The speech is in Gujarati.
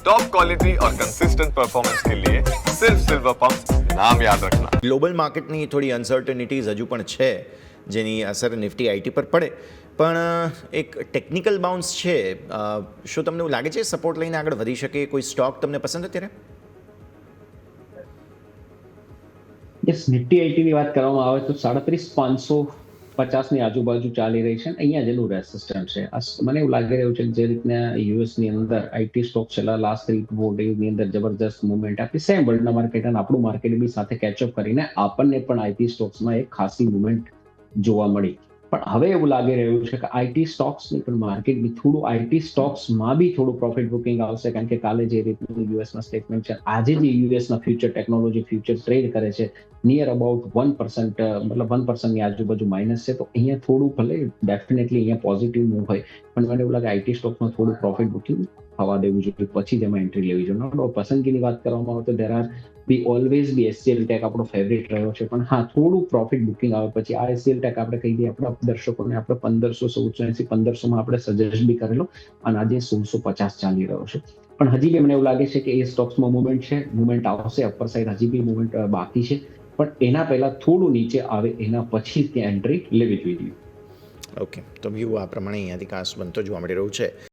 टॉप क्वालिटी और कंसिस्टेंट परफॉर्मेंस के लिए सिर्फ सिल्वर पंप नाम याद रखना ગ્લોબલ માર્કેટની થોડી અનસર્ટનિટીઝ હજુ પણ છે જેની અસર નિફ્ટી આઈટી પર પડે પણ એક ટેકનિકલ બાઉન્સ છે અ, શું તમને એવું લાગે છે સપોર્ટ લઈને આગળ વધી શકે કોઈ સ્ટોક તમને પસંદ અત્યારે યસ નિફ્ટી આઈટીની વાત કરવામાં આવે તો સાડત્રીસ પાંચસો પચાસની આજુબાજુ ચાલી રહી છે અહીંયા જેનું રેસિસ્ટન્ટ છે. મને એવું લાગી રહ્યું છે કે જે રીતના યુએસની અંદર આઈટી સ્ટોક છેલ્લા લાસ્ટ થ્રી ફોર ડેઝની અંદર જબરદસ્ત મુવમેન્ટ આપી સેમ વર્લ્ડના માર્કેટ અને આપણું માર્કેટ બી સાથે કેચઅપ કરીને આપણને પણ આઈટી સ્ટોક્સમાં એક ખાસી મુવમેન્ટ જોવા મળી. પણ હવે એવું લાગી રહ્યું છે કે આઈટી સ્ટોક્સની પણ માર્કેટ થોડું આઈટી સ્ટોક્સમાં બી થોડું પ્રોફિટ બુકિંગ આવશે કારણ કે કાલે જે રીતનું યુએસમાં સ્ટેટમેન્ટ છે, આજે જે યુએસના ફ્યુચર ટેકનોલોજી ફ્યુચર ટ્રેડ કરે છે નિયર અબાઉટ વન પર્સન્ટ મતલબ વન પર્સન્ટની આજુબાજુ માઇનસ છે, તો અહીંયા થોડું ભલે ડેફિનેટલી અહીંયા પોઝિટિવ મૂવ હોય, પણ મને એવું લાગે આઈટી સ્ટોકમાં થોડું પ્રોફિટ બુકિંગ થવા દેવું જોઈએ, પછી જ એન્ટ્રી લેવી જોઈએ. પસંદગીની વાત કરવામાં આવે તો there are be always be SCL tech આપણો ફેવરેટ રહ્યો છે. પણ હા થોડું પ્રોફિટ બુકિંગ આવે પછી આ એસસીએલ ટેક આપણે કહી દઈએ આપણા દર્શકોને આપણે પંદરસો ચૌદસો એસી, પંદરસોમાં આપણે સજેસ્ટ બી કરેલો અને આજે સોળસો પચાસ ચાલી રહ્યો છે. પણ હજી બી મને એવું લાગે છે કે એ સ્ટોક્સમાં મુવમેન્ટ છે મુવમેન્ટ આવશે અપર સાઈડ હજી બી મુવમેન્ટ બાકી છે. પણ એના પહેલા થોડું નીચે આવે, એના પછી ત્યાં એન્ટ્રી લેવી જોઈએ. ઓકે તો વ્યૂ આ પ્રમાણે અહીંયાથી કાસ બનતો જોવા મળી રહ્યું છે.